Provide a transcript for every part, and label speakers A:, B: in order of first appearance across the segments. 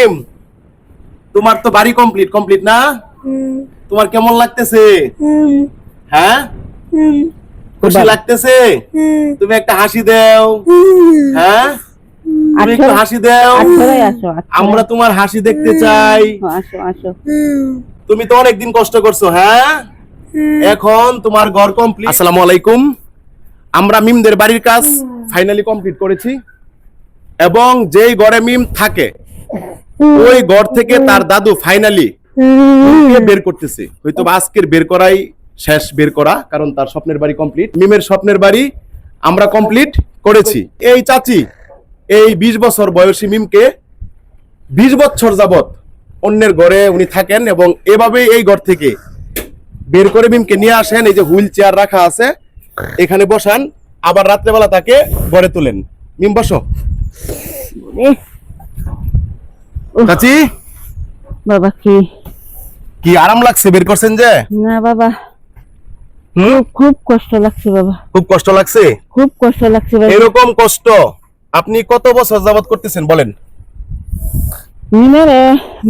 A: মিম তোমার তো বাড়ি কমপ্লিট কমপ্লিট না? তোমার কেমন লাগতেছে? হ্যাঁ? খুশি লাগতেছে? তুমি একটা হাসি দাও। হ্যাঁ? তুমি একটু
B: আচ্ছা।
A: হাসি দাও।
B: আচ্ছাই আসো আচ্ছা
A: আমরা তোমার হাসি দেখতে চাই।
B: আসো আসো
A: তুমি তো অনেকদিন কষ্ট করছ হ্যাঁ? এখন তোমার ঘর কমপ্লিট আসসালামু আলাইকুম। আমরা মিমদের বাড়ির কাজ ফাইনালি কমপ্লিট করেছি। এবং যেই ঘরে মিম থাকে ওই ঘর থেকে তার দাদু ফাইনালি বের করতেছে। হয়তো আজকের বের করাই শেষ বের করা কারণ তার স্বপ্নের বাড়ি কমপ্লিট মিমের স্বপ্নের বাড়ি আমরা কমপ্লিট করেছি। এই চাচি এই বিশ বছর বয়সী মিমকে বিশ বছর যাবত অন্যের ঘরে উনি থাকেন এবং এভাবে এই ঘর থেকে বের করে মিমকে নিয়ে আসেন। এই যে হুইল চেয়ার রাখা আছে এখানে বসান আবার রাত্রেবেলা তাকে ঘরে তোলেন। মিম বসো। চাচি?
B: বাবা কি?
A: কি আরাম লাগছে বের করছেন যে?
B: না বাবা। খুব কষ্ট লাগছে বাবা।
A: খুব কষ্ট লাগছে?
B: খুব কষ্ট লাগছে বাবা।
A: এরকম কষ্ট আপনি কত বছর যাবত করতেছেন বলেন।
B: মিনারে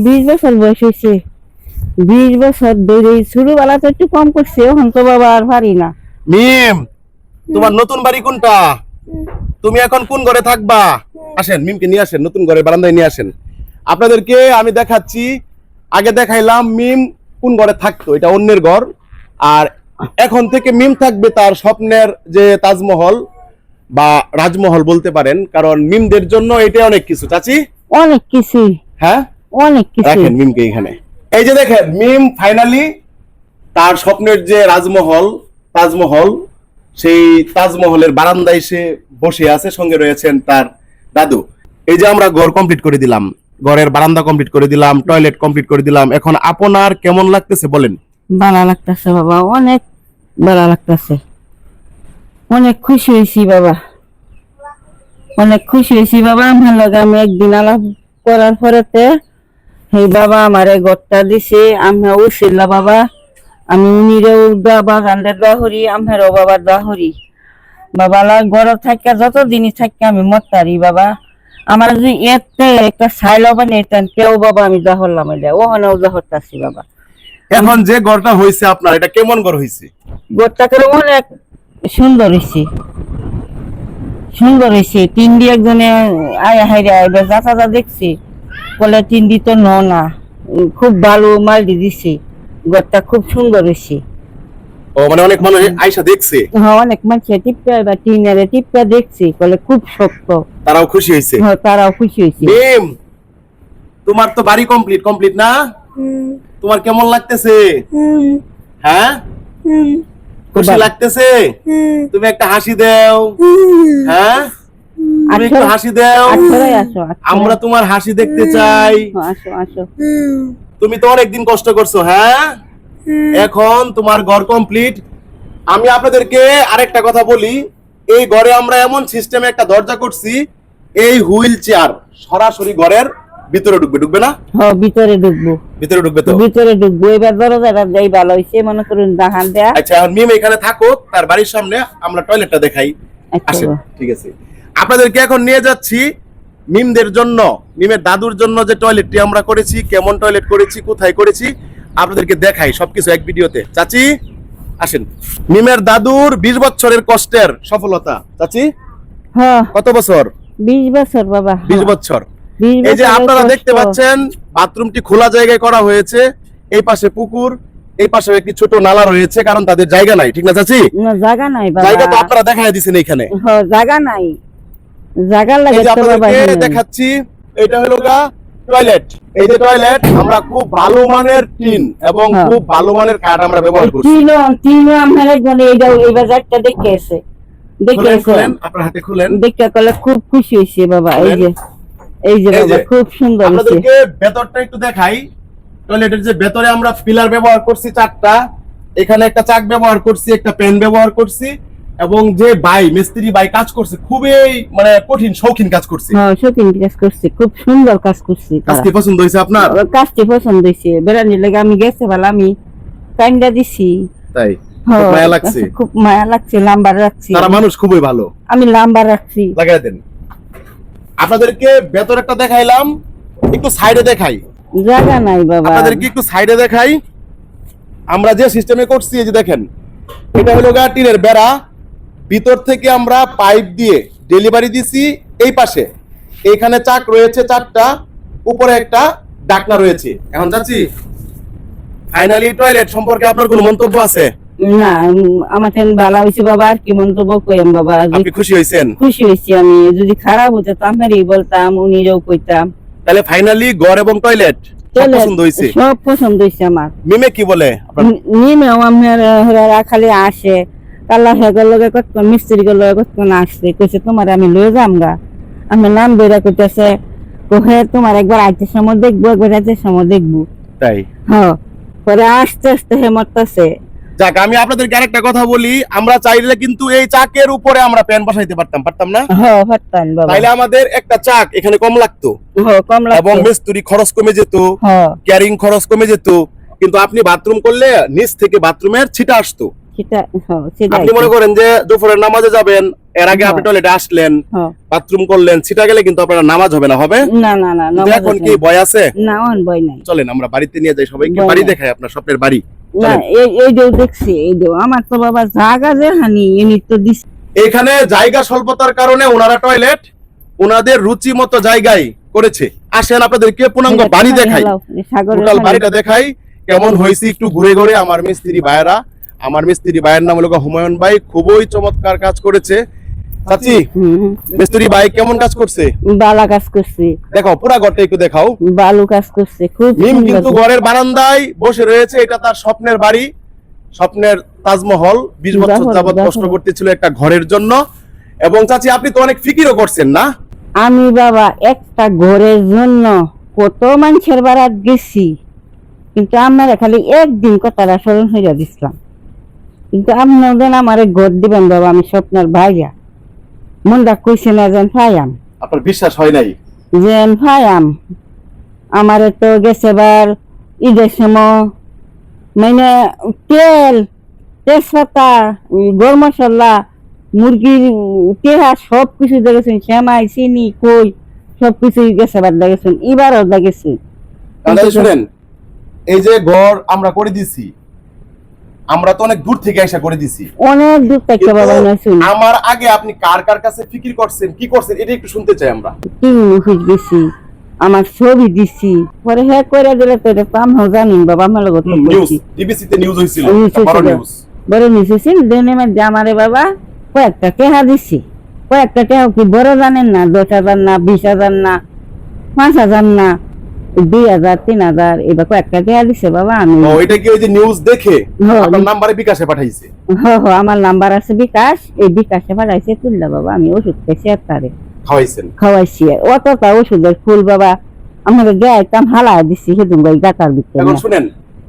B: বিশ বছর বয়স হয়েছে। বিশ বছর ধরে ছোটবেলা তো একটু কম করছে এখন তো বাবা আর পারি না।
A: মিম তোমার নতুন বাড়ি কোনটা? তুমি এখন কোন ঘরে থাকবা? আসেন মিমকে নিয়ে আসেন নতুন ঘরে বারান্দায় নিয়ে আসেন। আপনাদেরকে আমি দেখাচ্ছি আগে দেখাইলাম মিম কোন ঘরে থাকতো এটা অন্যের ঘর। আর এখন থেকে মিম থাকবে তার স্বপ্নের যে তাজমহল বা রাজমহল বলতে পারেন কারণ মিমদের জন্য এটা অনেক কিছু। চাচি?
B: অনেক কিছু।
A: হ্যাঁ?
B: অনেক কিছু।
A: রাখেন মিমকে এখানে। এই যে দেখেন মিম ফাইনালি তার স্বপ্নের যে রাজমহল তাজমহল সেই তাজমহলের বারান্দায় সে বসে আছে সঙ্গে রয়েছেন তার দাদু। এই যে আমরা ঘর কমপ্লিট করে দিলাম। ঘরের বারান্দা কমপ্লিট করে দিলাম টয়লেট কমপ্লিট করে দিলাম। এখন আপনার কেমন লাগতেছে বলেন?
B: ভালো লাগতেছে বাবা, অনেক ভালো লাগতেছে। অনেক খুশি হয়েছি বাবা। অনেক খুশি হয়েছি বাবা, আমার লগে আমি একদিন আলাপ করার পরেতে হে বাবা আমারে গড়টা দিছে আমি উছিলা বাবা। আমি উনিরেও দোয়া বাগানদের দোয়া হরি আমারও বাবা দোয়া হরি বাবা লাগ গড় থাকিয়া যত দিনই থাকি আমি মরতারি বাবা। আমার যে এতে একটা সাইল বানিয়ে কেউ বাবা আমি দোয়া হরলাম ওখানেও দোয়া হরতাছি বাবা।
A: এখন যে ঘরটা হয়েছে আপনার এটা কেমন ঘর হয়েছে
B: গোটটা করে অনেক সুন্দর হয়েছে সুন্দর হয়েছে তিন দিয়ে একজনে আয় হাইরে এবার যাতা দেখছি বলে তিন দি তো ন না খুব ভালো মাল দি দিছে। গোটটা খুব সুন্দর হয়েছে
A: ও মানে অনেক মানুষ আয়সা দেখছে?
B: হ্যাঁ অনেক মানুষ টিপটা এবার টিনারে টিপটা দেখছি বলে খুব শক্ত।
A: তারাও খুশি হয়েছে?
B: হ্যাঁ, তারাও খুশি হয়েছে।
A: মিম তোমার তো বাড়ি কমপ্লিট কমপ্লিট না? তোমার কেমন লাগতেছে? হ্যাঁ? খুশি লাগতেছে? তুমি একটা হাসি দাও। হ্যাঁ? তুমি একটু
B: আচ্ছা।
A: হাসি দাও।
B: আচ্ছাই আসো আচ্ছা
A: আমরা তোমার হাসি দেখতে চাই।
B: আসো আসো।
A: তুমি তো অনেকদিন কষ্ট করছ হ্যাঁ? এখন তোমার ঘর কমপ্লিট আমি আপনাদেরকে আরেকটা কথা বলি এই ঘরে আমরা এমন সিস্টেমে একটা দরজা করছি এই হুইল চেয়ার সরাসরি ঘরের ভিতরে ঢুকবে ঢুকবে না?
B: হ্যাঁ ভিতরে ঢুকবো।
A: ভিতরে ঢুকবে তো?
B: ভিতরে ঢুকবো। এবার দরজাটা যাই ভালো হয়েছে মনে করুন দাহান দেয়া।
A: আচ্ছা এখন মিম এখানে থাকুক তার বাড়ির সামনে আমরা টয়লেটটা দেখাই।
B: আচ্ছা।
A: ঠিক আছে। আপনাদেরকে এখন নিয়ে যাচ্ছি মিমদের জন্য মিমের দাদুর জন্য যে টয়লেটটি আমরা করেছি কেমন টয়লেট করেছি কোথায় করেছি আপনাদেরকে দেখাই সবকিছু এক ভিডিওতে। চাচি আসেন। মিমের দাদুর বিশ বছরের কষ্টের সফলতা। চাচি
B: হ্যাঁ।
A: কত বছর?
B: বিশ বছর বাবা।
A: বিশ বছর। এই যে আপনারা দেখতে পাচ্ছেন বাথরুমটি খোলা জায়গায় করা হয়েছে। এই পাশে পুকুর এই পাশে একটি ছোট নালা রয়েছে কারণ তাদের জায়গা নাই ঠিক না চাচি?
B: না জায়গা নাই বাবা।
A: জায়গা তো আপনারা দেখাই দিচ্ছেন এখানে।
B: হ্যাঁ, জায়গা নাই। জায়গা লাগে তো বাবা এখানে।
A: দেখাচ্ছি এটা হলো গা টয়লেট এই যে টয়লেট আমরা খুব ভালো মানের টিন এবং
B: হ্যাঁ।
A: খুব ভালো মানের কাঠ আমরা ব্যবহার করছি।
B: তিনও তিনও আমার এইটা এবার একটা দেখে এসে দেখে এসে
A: আপনার হাতে খুলেন।
B: দেখে কলে খুব খুশি হয়েছে বাবা এই যে এই যে বাবা খুব সুন্দর
A: আপনাদেরকে ভেতরটা একটু দেখাই। টয়লেটের যে ভেতরে আমরা পিলার ব্যবহার করছি চারটা। এখানে একটা চাক ব্যবহার করছি একটা পেন ব্যবহার করছি। এবং যে বাই মিস্ত্রি বাই কাজ করছে খুবই মানে কঠিন শৌখিন কাজ করছে।
B: হ্যাঁ সত্যি কাজ করছি খুব সুন্দর কাজ করছি।
A: কাজটি পছন্দ হয়েছে আপনার?
B: কাজটি পছন্দ হয়েছে। বেড়ানির লেগে আমি গেছে ভালো আমি টাইমটা দিছি।
A: তাই?
B: হ্যাঁ,
A: মায়া লাগছে।
B: খুব মায়া লাগছে লাম্বার রাখছি
A: তারা মানুষ খুবই ভালো।
B: আমি লাম্বার রাখছি।
A: লাগাই দেন। আপনাদেরকে ভেতর একটা দেখাইলাম একটু সাইডে দেখাই।
B: জায়গা নাই বাবা।
A: আপনাদেরকে একটু সাইডে দেখাই। আমরা যে সিস্টেমে করছি এই যে দেখেন এটা হলো গা টিনের বেড়া। ভিতর থেকে আমরা পাইপ দিয়ে ডেলিভারি দিছি এই পাশে। এইখানে চাক রয়েছে চারটা উপরে একটা ডাকনা রয়েছে। এখন যাচ্ছি। ফাইনালি টয়লেট সম্পর্কে আপনার কোনো মন্তব্য আছে?
B: না আমার ঠেন ভালো হয়েছে বাবা আর কি মন্তব্য কইম বাবা?
A: আপনি খুশি হয়েছেন?
B: খুশি হয়েছি আমি। যদি খারাপ হতো তো আপনারই বলতাম উনিরও কইতাম।
A: তাহলে ফাইনালি ঘর এবং টয়লেট পছন্দ হয়েছে?
B: সব পছন্দ হয়েছে আমার।
A: মিমে কি বলে
B: আমার খালি আসে। কাল্লা হেগর লগে কতক্ষণ মিস্ত্রি গুলো কতক্ষণ আসছে কইছে তোমার আমি লয়ে যাম গা আমি নাম বেরা কইতেছে কোহে তোমার একবার আইতে সময় দেখব একবার আইতে সময় দেখব।
A: তাই?
B: হ পরে আস্তে আস্তে হে মরতেছে।
A: যাক আমি আপনাদেরকে আরেকটা কথা বলি আমরা চাইলে কিন্তু এই চাকের উপরে আমরা প্যান বসাইতে পারতাম পারতাম না?
B: হ ফারতাম বাবা।
A: তাইলে আমাদের একটা চাক এখানে কম লাগতো।
B: হ কম
A: এবং মিস্ত্রি খরচ কমে যেত
B: হ।
A: ক্যারিং খরচ কমে যেত কিন্তু আপনি বাথরুম করলে নিচ থেকে বাথরুমের ছিটা আসতো। আপনি মনে করেন যে দুপুরের নামাজে যাবেন এর আগে আপনি
B: হ্যাঁ।
A: টয়লেটে আসলেন বাথরুম করলেন ছিটা গেলে কিন্তু আপনার নামাজ হবে না হবে?
B: না না না
A: এখন কি ভয় আছে?
B: না অন নাই।
A: চলেন আমরা বাড়িতে নিয়ে যাই সবাইকে বাড়ি দেখাই আপনার স্বপ্নের বাড়ি।
B: না এই এই দেও দেখছি এই দেও। আমার তো বাবা জাগা যে হানি এনি তো দিস
A: এখানে জায়গা স্বল্পতার কারণে ওনারা টয়লেট ওনাদের রুচি মতো জায়গায় করেছে। আসেন আপনাদেরকে পূর্ণাঙ্গ বাড়ি দেখাই।
B: সাগরের
A: টোটাল বাড়িটা দেখাই কেমন হয়েছে একটু ঘুরে ঘুরে আমার মিস্ত্রি ভাইয়েরা। আমার মিস্ত্রি ভাইয়ের নাম হলো হুমায়ুন ভাই খুবই চমৎকার কাজ করেছে। চাচি। মিস্ত্রি ভাই কেমন কাজ করছে?
B: বালা কাজ করছে।
A: দেখো পুরা ঘরটা একটু দেখাও।
B: বালু কাজ করছে খুব
A: মিম কিন্তু ঘরের বারান্দায় বসে রয়েছে এটা তার স্বপ্নের বাড়ি স্বপ্নের তাজমহল বিশ বছর যাবত কষ্ট করতেছিল একটা ঘরের জন্য। এবং চাচি আপনি তো অনেক ফিকিরও করছেন না?
B: আমি বাবা একটা ঘরের জন্য কত মানুষের বাড়াত গেছি কিন্তু আপনারা খালি একদিন কথাটা স্মরণ হইয়া দিছিলাম। কিন্তু আপনাদের আমারে ঘর দিবেন বাবা আমি স্বপ্নের ভাইয়া। মনটা কইছে না যেন ফাইয়াম
A: আপনার বিশ্বাস হয় নাই?
B: যেন ফাইয়াম আমারে তো গেছে বার ঈদের সময়। মানে তেল তেজপাতা গরম মশলা মুরগির তেহা সব কিছু দেখেছেন শ্যামাই চিনি কই সব কিছু গেছে বার দেখেছেন এবারও দেখেছি।
A: শুনেন এই যে ঘর আমরা করে দিছি আমরা তো অনেক দূর থেকে এসে করে দিছি।
B: অনেক দূর থেকে বাবা
A: আমার আগে আপনি কার কার কাছে ফিকির করছেন কি করছেন এটা একটু শুনতে চাই আমরা।
B: তিন মুখিস গেছি আমার ছবি দিছি পরে হ্যাঁ করে দিলে তো এটা তো আমরাও জানিন বাবা আমার লগত
A: নিউজ ডিবিসি তে নিউজ
B: News
A: একটা বড় নিউজ
B: বড় নিচেছিল দেনে মধ্যে আমারে বাবা কয়েকটা টেহা দিছি। কয়েকটা টেহা কি বড় জানেন না দশ হাজার না বিশ হাজার না পাঁচ হাজার না দুই হাজার তিন হাজার এবার কয়েকটা টেহা দিছে বাবা আমি
A: ও কি ওই যে নিউজ দেখে। আপনার নাম্বারে বিকাশে পাঠাইছে?
B: হ হ আমার নাম্বার আছে বিকাশ এই বিকাশে পাঠাইছে তুললা বাবা আমি ওষুধ খেয়েছি আর তারে।
A: খাওয়াইছেন?
B: খাওয়াইছি অতটা ওষুধের ফুল বাবা আমাকে গাইতাম হালা দিছি সেদিন গাই গাতার ভিতরে
A: এখন শুনেন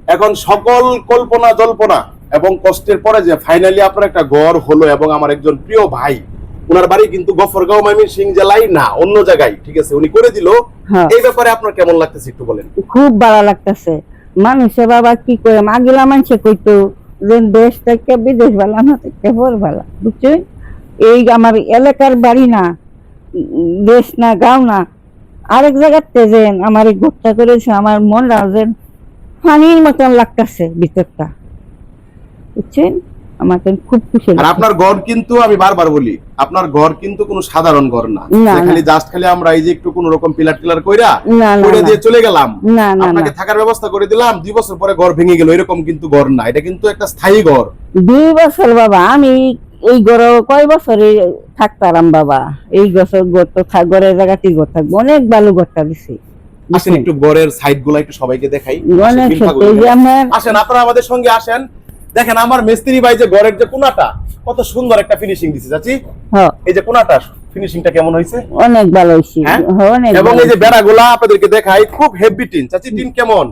A: এখন সকল কল্পনা জল্পনা এবং কষ্টের পরে যে ফাইনালি আপনার একটা ঘর হলো এবং আমার একজন প্রিয় ভাই ওনার বাড়ি কিন্তু গফরগাঁও মাইমিন সিং জেলায় না অন্য জায়গায় ঠিক আছে? উনি করে দিল।
B: হ্যাঁ।
A: এই ব্যাপারে আপনার কেমন লাগতেছে একটু বলেন।
B: খুব ভালো লাগতেছে। মানুষে বাবা কি করে? মাগিলা মানুষে কইতো যে দেশ থেকে বিদেশ ভালো না থেকে বড় ভালো বুঝছেন? এই আমার এলাকার বাড়ি না দেশ না গাঁও না। আরেক জায়গাতে যে আমার এই গোটটা করেছে আমার মন যে পানির মতন লাগতেছে ভিতরটা। বুঝছেন? আমাকে খুব খুশি
A: আর আপনার ঘর কিন্তু আমি বারবার বলি আপনার ঘর কিন্তু কোনো সাধারণ ঘর না। খালি জাস্ট খালি আমরা এই যে একটু কোন রকম পিলার টিলার কইরা দিয়ে চলে গেলাম। আপনাকে থাকার ব্যবস্থা করে দিলাম দুই বছর পরে ঘর ভেঙে গেল এরকম কিন্তু ঘর না। এটা কিন্তু একটা স্থায়ী ঘর।
B: দুই বছর বাবা আমি এই ঘরে কয় বছরে থাকতাম বাবা। এই বছর ঘর তো জায়গাতে থাকব। অনেক ভালো ঘরটা দিছি।
A: আসেন একটু ঘরের সাইডগুলা একটু সবাইকে দেখাই। আসেন আপনারা আমাদের সঙ্গে আসেন। দেখেন আমার মিস্ত্রি ভাই যে ঘরের যে কোনাটা কত সুন্দর একটা ফিনিশিং দিছে চাচি।
B: হ,
A: এই যে কোনাটা ফিনিশিংটা কেমন হয়েছে?
B: অনেক ভালো হয়েছি।
A: হ্যাঁ? এবং এই যে বেড়াগুলা আপনাদেরকে দেখাই খুব হেভি টিন চাচি টিন কেমন?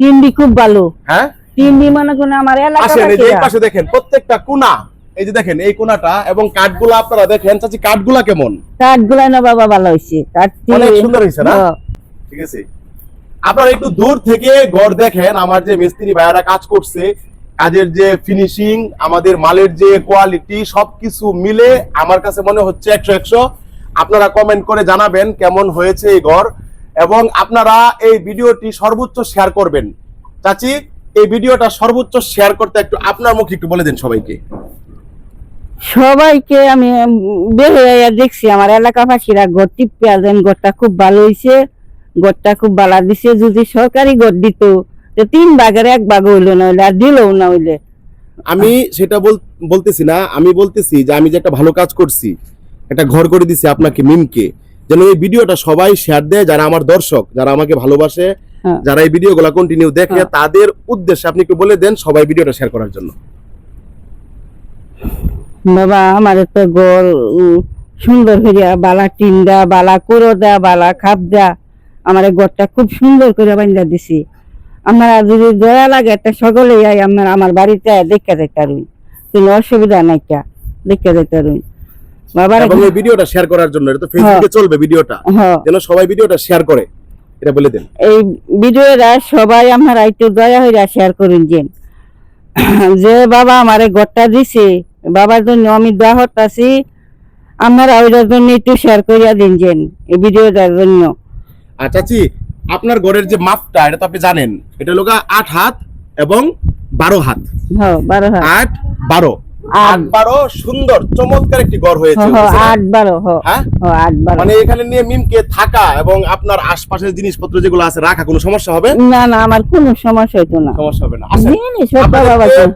B: তিনডি খুব ভালো।
A: হ্যাঁ?
B: তিনডি মনে করেন আমার এলাকা
A: আসেন এই যে এই পাশে দেখেন প্রত্যেকটা কোনা এই যে দেখেন এই কোনাটা এবং কাঠগুলা আপনারা দেখেন চাচি কাঠগুলা কেমন?
B: কাঠ না বাবা ভালো হয়েছে। কাঠ
A: অনেক সুন্দর হয়েছে না? ঠিক আছে। আপনারা একটু দূর থেকে গড় দেখেন আমার যে মিস্ত্রি ভাইয়ারা কাজ করছে কাজের যে ফিনিশিং আমাদের মালের যে কোয়ালিটি সবকিছু মিলে আমার কাছে মনে হচ্ছে একশো একশো। আপনারা কমেন্ট করে জানাবেন কেমন হয়েছে এই ঘর এবং আপনারা এই ভিডিওটি সর্বোচ্চ শেয়ার করবেন। চাচি, এই ভিডিওটা সর্বোচ্চ শেয়ার করতে একটু আপনার মুখে একটু বলে দেন সবাইকে।
B: সবাইকে আমি বের দেখছি, আমার এলাকাবাসীরা ঘর টিপিয়া দেন ঘরটা খুব ভালো হইছে, ঘরটা খুব ভালো দিছে, যদি সরকারি ঘর দিত তো তিন ভাগের এক ভাগ হইল না হইলে আর দিলও না হইলে
A: আমি সেটা বলতেছি না আমি বলতেছি যে আমি যে একটা ভালো কাজ করছি একটা ঘর করে দিছি আপনাকে মিমকে যেন এই ভিডিওটা সবাই শেয়ার দেয় যারা আমার দর্শক যারা আমাকে ভালোবাসে
B: হ্যাঁ।
A: যারা এই ভিডিওগুলো কন্টিনিউ দেখে
B: হ্যাঁ।
A: তাদের উদ্দেশ্যে আপনি একটু বলে দেন সবাই ভিডিওটা শেয়ার করার জন্য
B: বাবা আমার তো ঘর উম, সুন্দর করিয়া বালা টিন দা বালা কুড়ো দা বালা খাপ দা আমার ঘরটা খুব সুন্দর করে বান্ধা দিছি আপনারা যদি দয়া লাগে একটা সকলে আই আপনার আমার বাড়িতে দেখে যেতে রুই কোনো অসুবিধা নাই কা দেখে যেতে রুই বাবার
A: এবং এই ভিডিওটা শেয়ার করার জন্য এটা তো ফেসবুকে চলবে ভিডিওটা।
B: হ্যাঁ।
A: যেন সবাই ভিডিওটা শেয়ার করে এটা বলে দেন।
B: এই ভিডিওটা সবাই আপনারা একটু দয়া হইয়া শেয়ার করুন যে যে বাবা আমারে ঘরটা দিছে বাবার জন্য আমি দোয়া হতাছি আপনারা ওইটার জন্য একটু শেয়ার করিয়া দিন যেন এই ভিডিওটার জন্য।
A: আর চাচি আপনার ঘরের যে মাপটা এটা তো আপনি জানেন। এটা হলো আট হাত এবং বারো হাত।
B: হ্যাঁ হাত।
A: আট বারো।
B: আট।
A: বারো সুন্দর চমৎকার একটি ঘর হয়েছে
B: হ্যাঁ, হ্যাঁ,
A: বুঝছেন?
B: আট বারো আট বারো।
A: মানে এখানে নিয়ে মিমকে থাকা এবং আপনার আশপাশের জিনিসপত্র যেগুলো আছে রাখা কোনো সমস্যা হবে?
B: না না আমার কোনো সমস্যা হইতো না।
A: সমস্যা হবে না।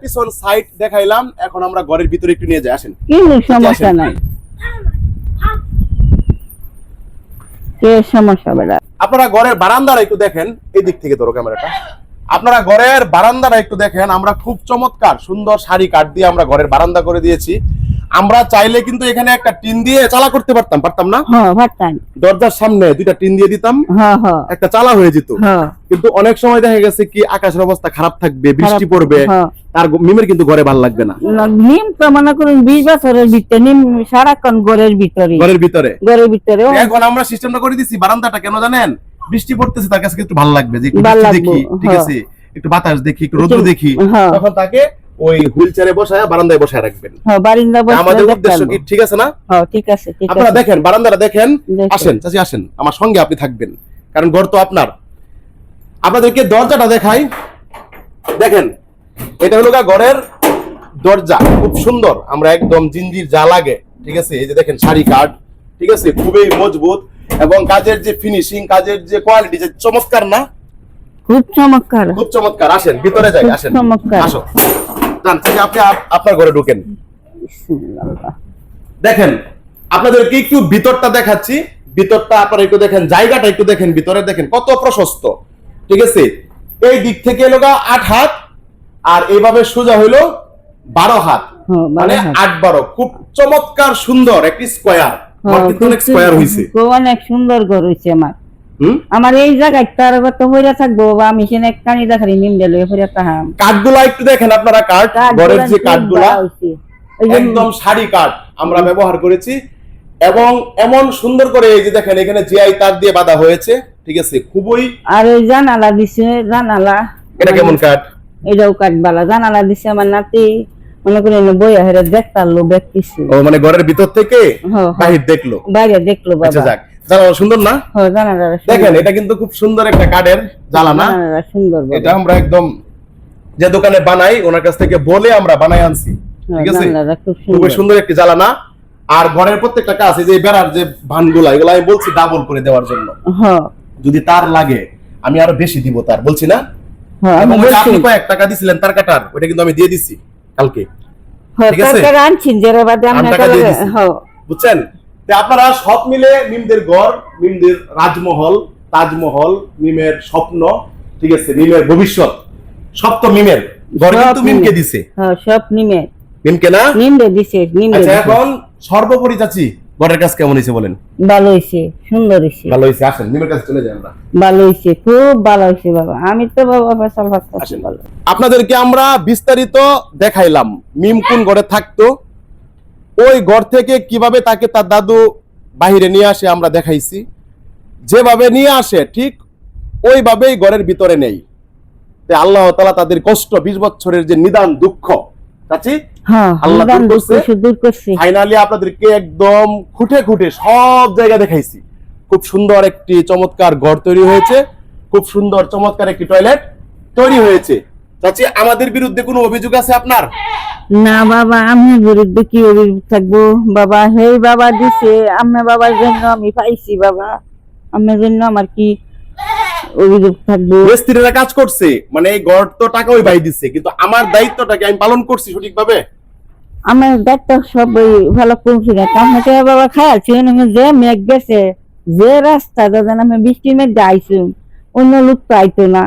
A: পিছন সাইড দেখাইলাম এখন আমরা ঘরের ভিতরে একটু নিয়ে যাই আসেন।
B: কোনো সমস্যা নাই। সমস্যা
A: আপনারা ঘরের বারান্দারা একটু দেখেন, এই দিক থেকে ধরো ক্যামেরাটা। আপনারা ঘরের বারান্দারা একটু দেখেন, আমরা খুব চমৎকার সুন্দর শাড়ি কাঠ দিয়ে আমরা ঘরের বারান্দা করে দিয়েছি। আমরা চাইলে কিন্তু এখানে একটা টিন দিয়ে চালা করতে পারতাম পারতাম না?
B: হ্যাঁ
A: দরজার সামনে দুইটা টিন দিয়ে দিতাম
B: হ্যাঁ হ্যাঁ।
A: একটা চালা হয়ে যেত। কিন্তু অনেক সময় দেখা গেছে কি আকাশের অবস্থা খারাপ থাকবে বৃষ্টি পড়বে গ- মিমের কিন্তু ঘরে ভালো লাগবে না।
B: নিম তো মনে করুন বিশ বছরের ভিতরে নিম সারাক্ষণ ঘরের ভিতরে।
A: ঘরের ভিতরে।
B: ঘরের ভিতরে
A: এখন আমরা সিস্টেমটা করে দিছি বারান্দাটা কেন জানেন? বৃষ্টি পড়তেছে তার কাছে একটু ভালো লাগবে যে দেখি ঠিক। আছে? একটু বাতাস দেখি একটু রোদ্র দেখি। তখন তাকে ওই হুইল চেয়ারে বসায় বারান্দায় বসায় রাখবেন। আমাদের উদ্দেশ্য কি? ঠিক আছে না?
B: ঠিক আছে
A: আপনারা দেখেন বারান্দাটা দেখেন।
B: দেখেন।
A: আসেন চাচি আসেন। আমার সঙ্গে আপনি থাকবেন। কারণ ঘর তো আপনার। আপনাদেরকে দরজাটা দেখাই। দেখেন এটা হলো ঘরের দরজা। খুব সুন্দর। আমরা একদম জিঞ্জির যা লাগে। ঠিক আছে? এই যে দেখেন শাড়ি কাঠ। ঠিক আছে? খুবই মজবুত। এবং কাজের যে ফিনিশিং কাজের যে কোয়ালিটি যে চমৎকার না?
B: খুব চমৎকার।
A: খুব চমৎকার। আসেন ভিতরে যাই আসেন।
B: চমৎকার।
A: আসো। যান আপনি আপনার ঘরে ঢুকেন। দেখেন আপনাদেরকে একটু ভিতরটা দেখাচ্ছি। ভিতরটা আপনারা একটু দেখেন জায়গাটা একটু দেখেন ভিতরে দেখেন কত প্রশস্ত। ঠিক আছে? এই দিক থেকে এলো গা আট হাত আর এইভাবে সোজা হইল বারো হাত।
B: হ্যাঁ,
A: মানে আট বারো। খুব চমৎকার সুন্দর একটি স্কোয়ার
B: হ্যাঁ,
A: অনেক স্কোয়ার হয়েছে
B: অনেক সুন্দর ঘর হয়েছে আমার। আমার এই জায়গায় তার কত হইয়া থাকব বা আমি কানি দেখারি হইয়া তাহাম
A: কাঠগুলা একটু দেখেন আপনারা কাঠ ঘরের যে কাঠগুলা একদম শাড়ি কাঠ আমরা ব্যবহার করেছি। এবং এমন সুন্দর করে এই যে দেখেন এখানে জিআই তার দিয়ে বাঁধা হয়েছে ঠিক আছে? খুবই
B: আর ওই জানালা দিছে জানালা।
A: এটা কেমন কাঠ?
B: এটাও কাঠবালা। জানালা দিছে আমার নাতি। মনে করি বইয়া হেরে দেখতারলো দেখতেছি।
A: ও মানে ঘরের ভিতর থেকে
B: হ্যাঁ, হ্যাঁ।
A: বাহির দেখল।
B: বাইরে দেখল
A: আচ্ছা
B: বাবা।
A: যাক। জানালা সুন্দর না? দেখেন এটা কিন্তু খুব সুন্দর একটা কাঠের জ্বালানা
B: সুন্দর
A: এটা আমরা একদম যে দোকানে বানাই ওনার কাছ থেকে বলে আমরা বানাই আনছি। ঠিক আছে?
B: খুব
A: খুবই
B: সুন্দর।
A: সুন্দর একটি জ্বালানা আর ঘরের প্রত্যেকটা কাজ এই যে বেড়ার যে ভানগুলা এগুলো আমি বলছি ডাবল করে দেওয়ার জন্য। যদি তার লাগে আমি আরও বেশি দিব তার বলছি না? আপনি কয়েক টাকা দিছিলেন তার কাটার ওটা কিন্তু আমি দিয়ে দিছি কালকে। ঠিক আছে? বুঝছেন? আপনারা সব মিলে মিমদের ঘর মিমদের রাজমহল তাজমহল মিমের স্বপ্ন ঠিক আছে মিমের ভবিষ্যৎ সব তো মিমের। ঘর কিন্তু মিমকে দিছে।
B: হ্যাঁ সব নিমে
A: মিমকে না?
B: দিছে নিমড়ে
A: আচ্ছা এখন সর্বোপরি চাচি ঘরের কাজ কেমন হয়েছে বলেন?
B: ভালো হয়েছে সুন্দর হয়েছে।
A: ভালো হয়েছে আসেন মিমের কাছে চলে যাই আমরা।
B: ভালো হয়েছে খুব ভালো হয়েছে বাবা। আমি তো বাবা ফসল ভাত
A: আসেন। আপনাদেরকে আমরা বিস্তারিত দেখাইলাম মিম কোন ঘরে থাকতো ওই ঘর থেকে কীভাবে তাকে তার দাদু বাহিরে নিয়ে আসে আমরা দেখাইছি। যেভাবে নিয়ে আসে ঠিক ওইভাবেই ঘরের ভিতরে নেই। আল্লাহ তালা তাদের কষ্ট বিশ বছরের যে নিদান দুঃখ চাচি?
B: হ্যাঁ
A: আল্লাহ ফাইনালি আপনাদেরকে একদম খুঁটে খুঁটে সব জায়গা দেখাইছি। খুব সুন্দর একটি চমৎকার ঘর তৈরি হয়েছে। খুব সুন্দর চমৎকার একটি টয়লেট তৈরি হয়েছে। চাচি আমাদের বিরুদ্ধে কোনো অভিযোগ আছে আপনার?
B: না বাবা আমি বিরুদ্ধে কি অভিযোগ থাকব? বাবা হেই বাবা দিছে আমি বাবার জন্য আমি পাইছি বাবা। আমার জন্য আমার কি অভিযোগ থাকব?
A: মিস্ত্রিরা কাজ করছে মানে এই ঘর তো টাকা ওই ভাই দিচ্ছে কিন্তু আমার দায়িত্বটাকে আমি পালন করছি সঠিকভাবে?
B: আমার ডাক্তা সব ওই ভালো করছি না। তাহলে বাবা খায়াছি যে মেঘ গেছে যে রাস্তা দাদা আমি বৃষ্টির মেঘ আইসুম অন্য লোক তো আইতো না।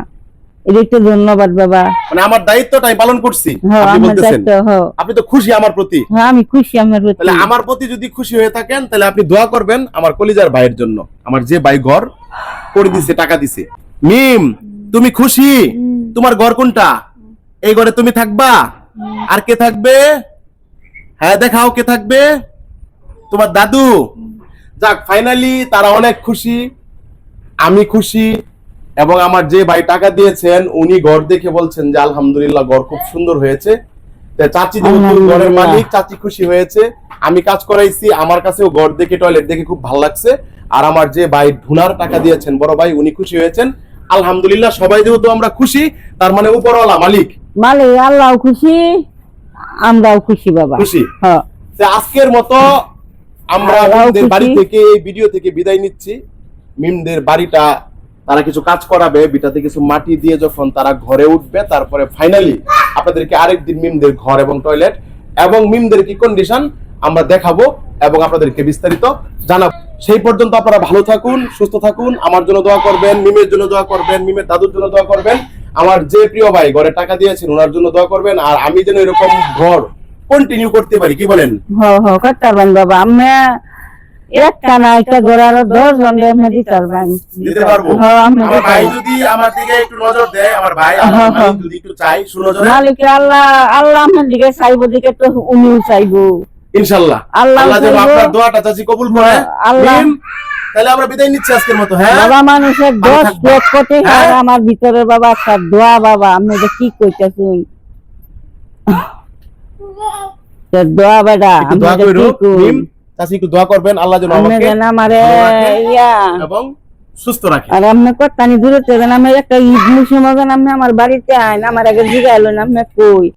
B: এটা একটু ধন্যবাদ বাবা।
A: মানে আমার দায়িত্বটা আমি পালন করছি
B: হ্যাঁ
A: আপনি বলতেছেন।
B: হ্যাঁ।
A: আপনি তো খুশি আমার প্রতি।
B: হ্যাঁ আমি খুশি আমার প্রতি।
A: তাহলে আমার প্রতি যদি খুশি হয়ে থাকেন তাহলে আপনি দোয়া করবেন আমার কলিজার ভাইয়ের জন্য। আমার যে ভাই ঘর করে দিছে টাকা দিছে। মিম তুমি খুশি? তোমার ঘর কোনটা? এই ঘরে তুমি থাকবা? আর কে থাকবে? হ্যাঁ দেখাও কে থাকবে? তোমার দাদু। যাক ফাইনালি তারা অনেক খুশি। আমি খুশি। এবং আমার যে ভাই টাকা দিয়েছেন উনি ঘর দেখে বলছেন যে আলহামদুলিল্লাহ ঘর খুব সুন্দর হয়েছে। চাচি যেহেতু ঘরের মালিক চাচি খুশি হয়েছে। আমি কাজ করাইছি আমার কাছেও ঘর দেখে টয়লেট দেখে খুব ভালো লাগছে। আর আমার যে ভাই ধুনার টাকা দিয়েছেন বড় ভাই উনি খুশি হয়েছেন। আলহামদুলিল্লাহ সবাই যেহেতু আমরা খুশি তার মানে উপরওয়ালা মালিক।
B: মালিক আল্লাহ খুশি আমরাও খুশি বাবা।
A: খুশি?
B: হ্যাঁ।
A: আজকের মতো আমরা বাড়ি থেকে এই ভিডিও থেকে বিদায় নিচ্ছি। মিমদের বাড়িটা তারা কিছু কাজ করাবে, বিটাতে কিছু মাটি দিয়ে যখন তারা ঘরে উঠবে, তারপরে ফাইনালি আপনাদেরকে আরেকদিন মিমদের ঘর এবং টয়লেট এবং মিমদের কি কন্ডিশন আমরা দেখাবো এবং আপনাদেরকে বিস্তারিত জানাব। সেই পর্যন্ত আপনারা ভালো থাকুন, সুস্থ থাকুন, আমার জন্য দোয়া করবেন, মিমের জন্য দোয়া করবেন, মিমের দাদুর জন্য দোয়া করবেন। আমার যে প্রিয় ভাই ঘরে টাকা দিয়েছেন ওনার জন্য দোয়া করবেন। আর আমি যেন এরকম ঘর কন্টিনিউ করতে পারি, কি বলেন?
B: হ হ করতে পারবেন বাবা আমি একটা না একটা ঘোরার দশ জন আমি দিতে
A: পারব।
B: হ্যাঁ
A: আমার ভাই যদি আমার দিকে একটু নজর দেয় আমার ভাই
B: হ্যাঁ, হ্যাঁ।
A: যদি একটু চাই সুনজরে।
B: মালিক আল্লাহ আল্লাহ আমার দিকে চাইব দিকে তো উনিও চাইব।
A: ইনশাআল্লাহ
B: আল্লাহ
A: যেন আপনার দোয়াটা চাচি কবুল করে।
B: আল্লাহ।
A: তাহলে আমরা বিদায় নিচ্ছি আজকের মতো হ্যাঁ?
B: বাবা মানুষের? আমার ভিতরে বাবা একটা দোয়া বাবা আমি এটা কি কইতেছি দোয়া বেটা
A: দোয়া
B: এটা
A: করো
B: কি কই?
A: মিম চাচি একটু দোয়া করবেন আল্লাহ যেন
B: আমি
A: আমাকে
B: আমারে ইয়া
A: এবং সুস্থ রাখে।
B: আর আপনি কত্তানি দূরে থেকে আমি একটা ঈদ মুসলমান আমি আমার বাড়িতে আইন আমার আগে জিগাইলো না আপনি কই?